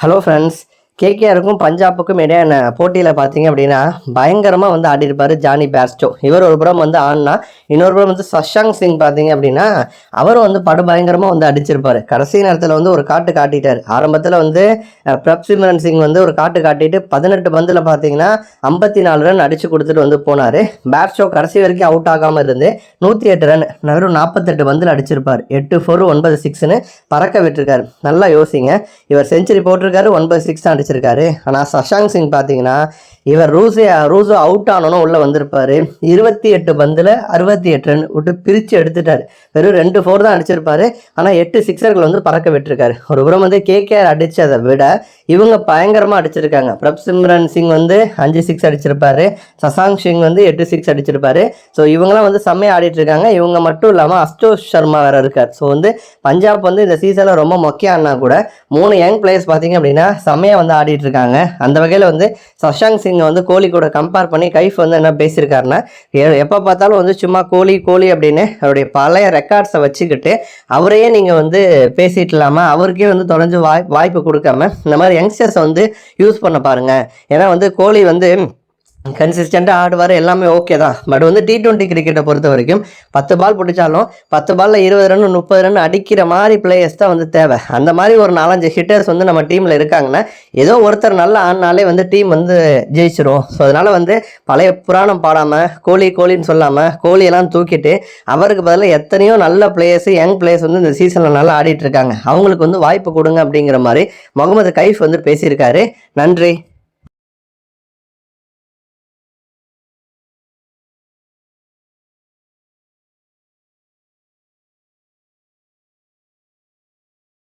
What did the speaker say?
Hello friends கேகேஆருக்கும் பஞ்சாபுக்கும் இடையான போட்டியில் பார்த்தீங்க அப்படின்னா பயங்கரமாக வந்து ஆடிருப்பார் ஜானி பேர்ஸ்டோ. இவர் ஒரு புறம் வந்து ஆடினா இன்னொரு புறம் வந்து சஷாங் சிங் பார்த்தீங்க அப்படின்னா அவரும் வந்து படு பயங்கரமாக வந்து அடிச்சிருப்பார். கடைசி நேரத்தில் வந்து ஒரு காட்டு காட்டிட்டார். ஆரம்பத்தில் வந்து பிரப் சிம்ரன் சிங் வந்து ஒரு காட்டு காட்டிட்டு பதினெட்டு பந்தில் பார்த்தீங்கன்னா ஐம்பத்தி நாலு ரன் அடித்து கொடுத்துட்டு வந்து போனார். பேர்ஸ்டோ கடைசி வரைக்கும் அவுட் ஆகாமல் இருந்து நூற்றி எட்டு ரன் வெறும் நாற்பத்தெட்டு பந்தில் அடிச்சிருப்பார். எட்டு ஃபோர் ஒன்பது சிக்ஸ்னு பறக்க விட்டுருக்காரு. நல்லா யோசிங்க. இவர் செஞ்சுரி போட்டிருக்காரு ஒன்பது சிக்ஸ் தான் அடிச்சிருக்காரு ஆனால் சஷாங் சிங் பார்த்தீங்கன்னா இவர் ரூசே ரூசோ அவுட் ஆனோன்னு உள்ளே வந்திருப்பாரு. இருபத்தி எட்டு பந்தில் அறுபத்தி எட்டு ரன் விட்டு பிரித்து எடுத்துட்டார். வெறும் ரெண்டு ஃபோர் தான் அடிச்சிருப்பாரு. ஆனால் எட்டு சிக்ஸர்கள் வந்து பறக்க விட்டுருக்காரு. ஒரு புறம் வந்து கேகேஆர் அடித்ததை விட இவங்க பயங்கரமாக அடிச்சிருக்காங்க. பிரப் சிம்ரன் சிங் வந்து அஞ்சு சிக்ஸ் அடிச்சிருப்பாரு. சசாங் சிங் வந்து எட்டு சிக்ஸ் அடிச்சிருப்பாரு. ஸோ இவங்களாம் வந்து செம்மையாக ஆடிட்டு இருக்காங்க இவங்க மட்டும் இல்லாமல் அஸ்டோஷ் சர்மா வேற இருக்கார். ஸோ வந்து பஞ்சாப் வந்து இந்த சீசனில் ரொம்ப மொக்கையா கூட. மூணு யங் பிளேயர்ஸ் பார்த்தீங்க அப்படின்னா செம்மையாக வந்து ஆடிட்டு இருக்காங்க. அந்த வகையில் வந்து சஷாங் சிங்கை வந்து கோலி கூட கம்பேர் பண்ணி கைஃப் வந்து என்ன பேசியிருக்காருன்னா எப்போ பார்த்தாலும் வந்து சும்மா கோலி கோலி அப்படின்னு அவருடைய பழைய ரெக்கார்ட்ஸை வச்சுக்கிட்டு அவரையே நீங்கள் வந்து பேசிட்டு இல்லாமல் அவருக்கே வந்து தொலைஞ்சு வாய் வாய்ப்பு கொடுக்காம இந்த மாதிரி யங்ஸ்டர்ஸை வந்து யூஸ் பண்ண பாருங்கள் ஏன்னா வந்து கோலி வந்து கன்சிஸ்டண்ட்டாக ஆடுவார் எல்லாமே ஓகே தான். பட் வந்து டி டுவெண்ட்டி கிரிக்கெட்டை பொறுத்த வரைக்கும் பத்து பால் பிடிச்சாலும் பத்து பாலில் இருபது ரன் முப்பது ரன் அடிக்கிற மாதிரி பிளேயர்ஸ் தான் வந்து தேவை. அந்த மாதிரி ஒரு நாலஞ்சு ஹிட்டர்ஸ் வந்து நம்ம டீமில் இருக்காங்கன்னா ஏதோ ஒருத்தர் நல்லா ஆடினாலே வந்து டீம் வந்து ஜெயிச்சிரும். ஸோ அதனால் வந்து பழைய புராணம் பாடாமல் கோலி கோலின்னு சொல்லாமல் கோலியெல்லாம் தூக்கிட்டு அவருக்கு பதிலாக எத்தனையோ நல்ல பிளேயர்ஸ் யங் பிளேயர்ஸ் வந்து இந்த சீசனில் நல்லா ஆடிட்டு இருக்காங்க. அவங்களுக்கு வந்து வாய்ப்பு கொடுங்க அப்படிங்கிற மாதிரி முகமது கைஃப் வந்து பேசியிருக்காரு. நன்றி.